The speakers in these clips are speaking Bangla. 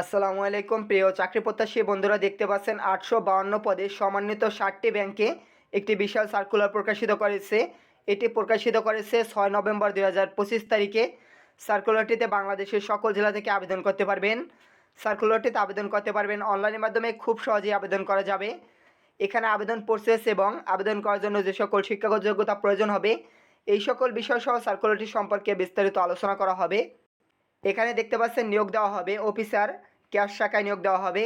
আসসালামু আলাইকুম। প্রিয় চাকরি প্রত্যাশী বন্ধুরা, দেখতে পাচ্ছেন আটশো বাউন্ন পদে সমন্বিত ষাটটি ব্যাংকে একটি বিশাল সার্কুলার প্রকাশিত করেছে। এটি প্রকাশিত করেছে ছয় নভেম্বর দুই হাজার পঁচিশ তারিখে। সার্কুলারটিতে বাংলাদেশের সকল জেলা থেকে আবেদন করতে পারবেন। সার্কুলারটিতে আবেদন করতে পারবেন অনলাইনের মাধ্যমে খুব সহজেই আবেদন করা যাবে। এখানে আবেদন প্রসেস এবং আবেদন করার জন্য যে সকল শিক্ষাগত যোগ্যতা প্রয়োজন হবে, এই সকল বিষয় সহ সার্কুলারটি সম্পর্কে বিস্তারিত আলোচনা করা হবে। এখানে দেখতে পাচ্ছেন নিয়োগ দেওয়া হবে, অফিসার, ক্যাশ শাখায় নিয়োগ দেওয়া হবে।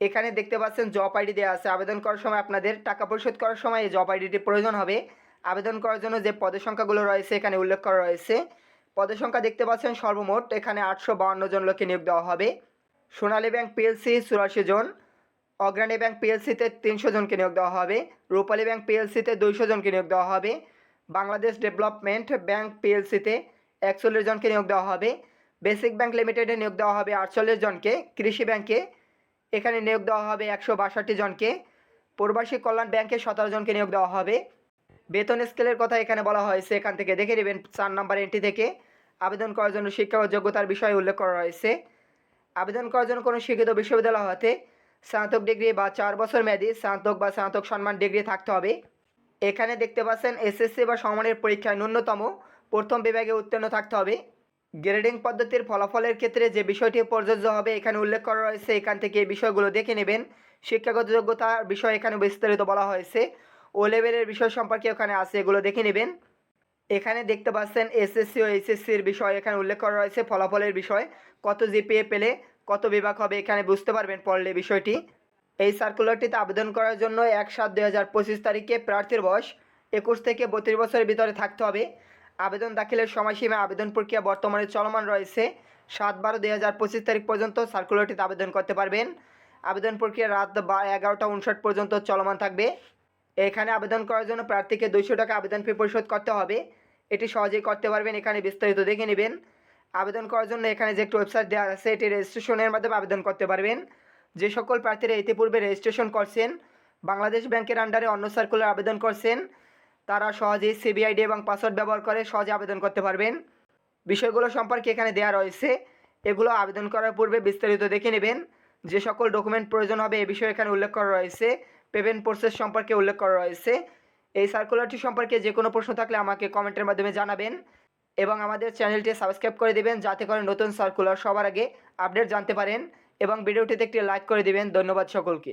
এখানে দেখতে পাচ্ছেন জব আইডি দেওয়া আছে, আবেদন করার সময় আপনাদের টাকা পরিশোধ করার সময় এই জব আইডিটি প্রয়োজন হবে। আবেদন করার জন্য যে পদের সংখ্যাগুলো রয়েছে এখানে উল্লেখ করা রয়েছে। পদের সংখ্যা দেখতে পাচ্ছেন সর্বমোট এখানে আটশো বাউন্ন জন লোককে নিয়োগ দেওয়া হবে। সোনালী ব্যাংক পিএলসি চুরাশি জন, অগ্রণী ব্যাংক পিএলসিতে তিনশো জনকে নিয়োগ দেওয়া হবে, রূপালী ব্যাংক পিএলসিতে দুইশো জনকে নিয়োগ দেওয়া হবে, বাংলাদেশ ডেভেলপমেন্ট ব্যাংক পিএলসিতে একচল্লিশ জনকে নিয়োগ দেওয়া হবে। বেসিক ব্যাংক লিমিটেডে নিয়োগ দেওয়া হবে আটচল্লিশ জনকে, কৃষি ব্যাংকে এখানে নিয়োগ দেওয়া হবে একশো বাষট্টি জনকে, প্রবাসী কল্যাণ ব্যাংকে সতেরো জনকে নিয়োগ দেওয়া হবে। বেতন স্কেলের কথা এখানে বলা হয়েছে, এখান থেকে দেখে নেবেন চার নম্বর এন্ট্রি থেকে। আবেদন করার জন্য শিক্ষা ও যোগ্যতার বিষয়ে উল্লেখ করা হয়েছে আবেদন করার জন্য কোনো শিক্ষিত বিশ্ববিদ্যালয় হতে স্নাতক ডিগ্রি বা চার বছর মেয়াদি স্নাতক বা স্নাতক সম্মান ডিগ্রি থাকতে হবে। এখানে দেখতে পাচ্ছেন এসএসসি বা সমানের পরীক্ষায় ন্যূনতম প্রথম বিভাগে উত্তীর্ণ থাকতে হবে। গ্রেডিং পদ্ধতির ফলাফলের ক্ষেত্রে যে বিষয়টি প্রযোজ্য হবে এখানে উল্লেখ করা রয়েছে, এখান থেকে এই বিষয়গুলো দেখে নেবেন। শিক্ষাগত যোগ্যতার বিষয় এখানে বিস্তারিত বলা হয়েছে। ও লেভেলের বিষয় সম্পর্কে ওখানে আছে, এগুলো দেখে নেবেন। এখানে দেখতে পাচ্ছেন এসএসসি ও এইচএসসির বিষয়, এখানে উল্লেখ করা রয়েছে ফলাফলের বিষয়। কত জিপিএ পেলে কত বিভাগ হবে এখানে বুঝতে পারবেন পড়লে বিষয়টি। এই সার্কুলারটিতে আবেদন করার জন্য এক সাত দুই হাজার পঁচিশ তারিখে প্রার্থীর বয়স একুশ থেকে বত্রিশ বছরের ভিতরে থাকতে হবে। আবেদন দাখিলের সময়সীমা, আবেদন প্রক্রিয়া বর্তমানে চলমান রয়েছে। সাত বারো দুই হাজার পঁচিশ তারিখ পর্যন্ত সার্কুলারটিতে আবেদন করতে পারবেন। আবেদন প্রক্রিয়া রাত বা এগারোটা উনষাট পর্যন্ত চলমান থাকবে। এখানে আবেদন করার জন্য প্রার্থীকে দুইশো টাকা আবেদন ফি পরিশোধ করতে হবে। এটি সহজেই করতে পারবেন, এখানে বিস্তারিত দেখে নেবেন। আবেদন করার জন্য এখানে যে একটি ওয়েবসাইট দেওয়া আছে, এটি রেজিস্ট্রেশনের মাধ্যমে আবেদন করতে পারবেন। যে সকল প্রার্থীরা ইতিপূর্বে রেজিস্ট্রেশন করছেন, বাংলাদেশ ব্যাংকের আন্ডারে অন্য সার্কুলার আবেদন করছেন তারা সহজেই সিবিআইডি এবং পাসওয়ার্ড ব্যবহার করে সহজে আবেদন করতে পারবেন। বিষয়গুলো সম্পর্কে এখানে দেওয়া রয়েছে। এগুলো আবেদন করার পূর্বে বিস্তারিত দেখে নেবেন। যে সকল ডকুমেন্ট প্রয়োজন হবে এ বিষয়ে এখানে উল্লেখ করা রয়েছে। পেমেন্ট প্রসেস সম্পর্কে উল্লেখ করা রয়েছে। এই সার্কুলারটি সম্পর্কে যে কোনো প্রশ্ন থাকলে আমাকে কমেন্টের মাধ্যমে জানাবেন এবং আমাদের চ্যানেলটি সাবস্ক্রাইব করে দেবেন যাতে করে নতুন সার্কুলার সবার আগে আপডেট জানতে পারেন এবং ভিডিওটিতে একটি লাইক করে দেবেন। ধন্যবাদ সকলকে।